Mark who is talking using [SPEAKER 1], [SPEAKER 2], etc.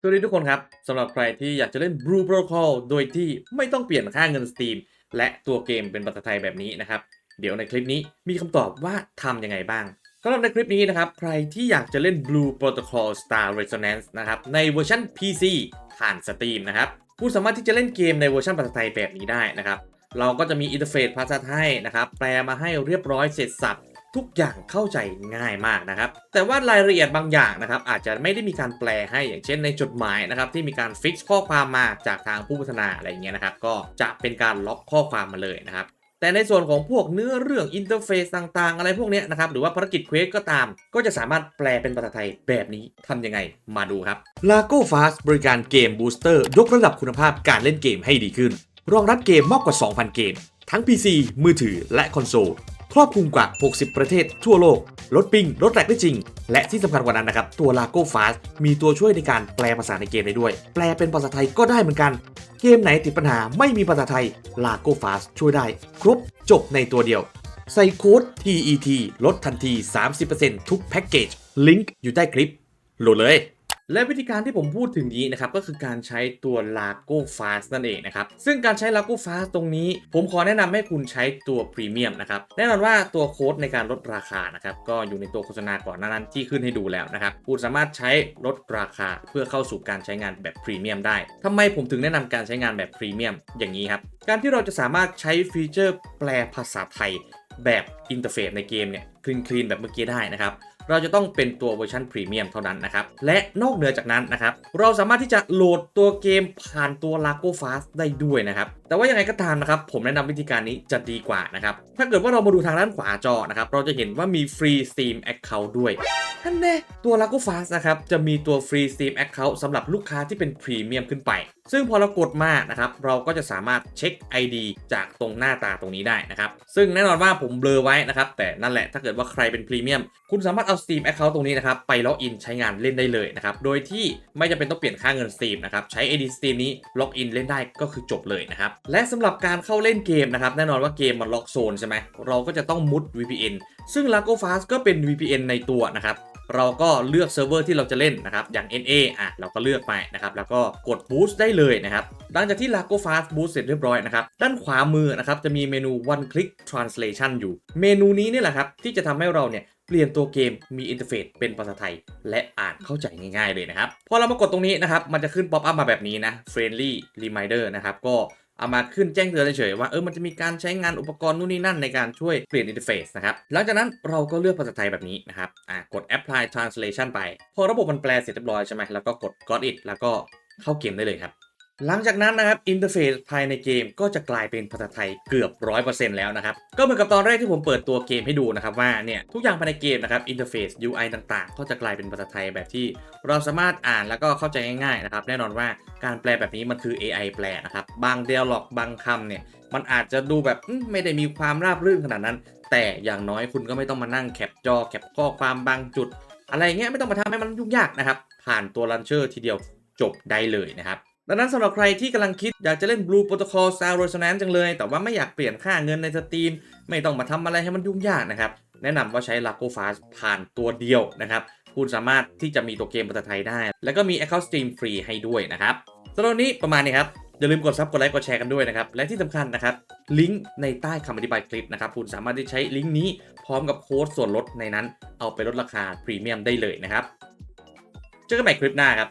[SPEAKER 1] สวัสดีทุกคนครับสำหรับใครที่อยากจะเล่น Blue Protocol โดยที่ไม่ต้องเปลี่ยนค่าเงิน Steam และตัวเกมเป็นภาษาไทยแบบนี้นะครับ เดี๋ยวในคลิปนี้มีคำตอบว่าทำยังไงบ้างสำหรับในคลิปนี้นะครับ ใครที่อยากจะเล่น Blue Protocol Star Resonance นะครับ ในเวอร์ชัน PC ผ่าน Steam นะครับคุณสามารถที่จะเล่นเกมในเวอร์ชันภาษาไทยแบบนี้ได้นะครับ เราก็จะมีอินเทอร์เฟซภาษาไทยนะครับ แปลมาให้เรียบร้อยเสร็จสับ ทุกอย่างเข้าใจง่ายมากนะครับ แต่ว่ารายละเอียดบางอย่างนะครับ อาจจะไม่ได้มีการแปลให้อย่างเช่นในจดหมายนะครับ ที่มีการฟิกข้อความมาจากทางผู้พัฒนาอะไรเงี้ยนะครับ ก็จะเป็นการล็อกข้อความมาเลยนะครับแต่ในส่วนของพวกเนื้อเรื่องอินเทอร์เฟซต่างๆ อะไรพวกเนี้ยนะครับ หรือว่าภารกิจเควสก็ตาม ก็จะสามารถแปลเป็นภาษาไทยแบบนี้ทำยังไง มาดูครับ l a g o Fast บริการเกมบูสเตอร์ยกระดับคุณภาพการเล่นเกมให้ดีขึ้น รองรับเกมมากกว่า 2,000 เกม ทั้ง PC มือถือและคอนโซล ครอบคลุมกว่า 60 ประเทศทั่วโลก ลดปิงลดแลกได้จริง และที่สำคัญกว่านั้นนะครับ ตัว Lago Fast มีตัวช่วยในการแปลภาษาในเกมได้ด้วย แปลเป็นภาษาไทยก็ได้เหมือนกัน เกมไหนติดปัญหาไม่มีภาษาไทย Lago Fast ช่วยได้ ครบจบในตัวเดียว ใส่โค้ด TET ลดทันที 30%ทุกแพ็กเกจ ลิงก์อยู่ใต้คลิปโหลดเลย และวิธีการที่ผมพูดถึงนี้นะครับก็คือการใช้ตัว Lago Fast นั่นเองนะครับซึ่งการใช้ Lago Fast ตรงนี้ ผมขอแนะนำให้คุณใช้ตัวพรีเมียมนะครับแน่นอนว่าตัวโค้ดในการลดราคานะครับก็อยู่ในตัวโฆษณาก่อนหน้านั้นที่ขึ้นให้ดูแล้วนะครับคุณสามารถใช้ลดราคาเพื่อเข้าสู่การใช้งานแบบพรีเมียมได้ทำไมผมถึงแนะนำการใช้งานแบบพรีเมียมอย่างนี้ครับการที่เราจะสามารถใช้ฟีเจอร์แปลภาษาไทยแบบอินเทอร์เฟซในเกมเนี่ยคลีนคลีนแบบเมื่อกี้ได้นะครับ เราจะต้องเป็นตัวเวอร์ชันพรีเมียมเท่านั้นนะครับ และนอกเหนือจากนั้นนะครับ เราสามารถที่จะโหลดตัวเกมผ่านตัว Lago Fast ได้ด้วยนะครับแต่ว่ายังไงก็ตามนะครับ ผมแนะนำวิธีการนี้จะดีกว่านะครับ ถ้าเกิดว่าเรามาดูทางด้านขวาจอนะครับ เราจะเห็นว่ามีฟรี Steam Account ด้วยท่านแน่ตัว Lago Fast นะครับ จะมีตัวฟรี Steam Account สำหรับลูกค้าที่เป็นพรีเมียมขึ้นไป ซึ่งพอเรากดมานะครับ เราก็จะสามารถเช็ค ID จากตรงหน้าตาตรงนี้ได้นะครับ ซึ่งแน่นอนว่าผมเบลอไว้นะครับ แต่นั่นแหละถ้าเกิดว่าใครเป็นพรีเมียมคุณสามารถเอา Steam Account ตรงนี้นะครับไปล็อกอินใช้งานเล่นได้เลยนะครับ โดยที่ไม่จำเป็นต้องเปลี่ยนค่าเงิน Steam นะครับใช้ ID Steam นี้ล็อกอินเล่นได้ก็คือจบเลยนะครับและสำหรับการเข้าเล่นเกมนะครับ แน่นอนว่าเกมมันล็อกโซนใช่ไหมเราก็จะต้องมุด VPN ซึ่ง Lago Fast ก็เป็น VPN ในตัวนะครับเราก็เลือกเซิร์ฟเวอร์ที่เราจะเล่นนะครับ อย่าง NA อะเราก็เลือกไปนะครับ แล้วก็กด Boost ได้เลยนะครับ หลังจากที่ Lago Fast Boost เสร็จเรียบร้อยนะครับ ด้านขวามือนะครับจะมีเมนู One Click Translation อยู่ เมนูนี้นี่แหละครับ ที่จะทำให้เราเนี่ยเปลี่ยนตัวเกมมีอินเทอร์เฟซเป็นภาษาไทย และอ่านเข้าใจง่ายๆเลยนะครับ พอเรามากดตรงนี้นะครับ มันจะขึ้นป๊อปอัพมาแบบนี้นะ Friendly Reminder นะครับก็ เอามาขึ้นแจ้งเตือนเฉยๆว่าเออมันจะมีการใช้งานอุปกรณ์นู่นนี่นั่นในการช่วยเปลี่ยนอินเทอร์เฟซนะครับหลังจากนั้นเราก็เลือกภาษาไทยแบบนี้นะครับอ่ากด apply translation ไป พอระบบมันแปลเสร็จเรียบร้อยใช่ไหมแล้วก็กด got it แล้วก็เข้าเกมได้เลยครับ หลังจากนั้นนะครับอินเทอร์เฟซภายในเกมก็จะกลายเป็นภาษาไทยเกือบ 100%แล้วนะครับ ก็เหมือนกับตอนแรกที่ผมเปิดตัวเกมให้ดูนะครับว่าเนี่ยทุกอย่างภายในเกมนะครับอินเทอร์เฟซ UI ต่างๆ ก็จะกลายเป็นภาษาไทยแบบที่เราสามารถอ่านแล้วก็เข้าใจง่ายๆนะครับแน่นอนว่าการแปลแบบนี้มันคือ AI แปลนะครับบางเดียล็อกบางคำเนี่ยมันอาจจะดูแบบไม่ได้มีความราบรื่นขนาดนั้น แต่อย่างน้อยคุณก็ไม่ต้องมานั่งแคปจอแคปข้อความบางจุด อะไรเงี้ยไม่ต้องมาทำให้มันยุ่งยากนะครับผ่านตัวลันเชอร์ทีเดียวจบได้เลยนะครับ ดังนั้นสำหรับใครที่กำลังคิดอยากจะเล่น Blue Protocol Star Resonance จังเลย แต่ว่าไม่อยากเปลี่ยนค่าเงินในสตรีม ไม่ต้องมาทำอะไรให้มันยุ่งยากนะครับ แนะนำว่าใช้ Lago Fast ผ่านตัวเดียวนะครับ คุณสามารถที่จะมีตัวเกมภาษาไทยได้ แล้วก็มี Account Stream ฟรีให้ด้วยนะครับสำหรับวันนี้ประมาณนี้ครับ อย่าลืมกดซับกดไลค์กดแชร์กันด้วยนะครับ และที่สำคัญนะครับ ลิงก์ในใต้คำอธิบายคลิปนะครับ คุณสามารถที่ใช้ลิงก์นี้พร้อมกับโค้ดส่วนลดในนั้น เอาไปลดราคาพรีเมียมได้เลยนะครับ เจอกันใหม่คลิปหน้าครับ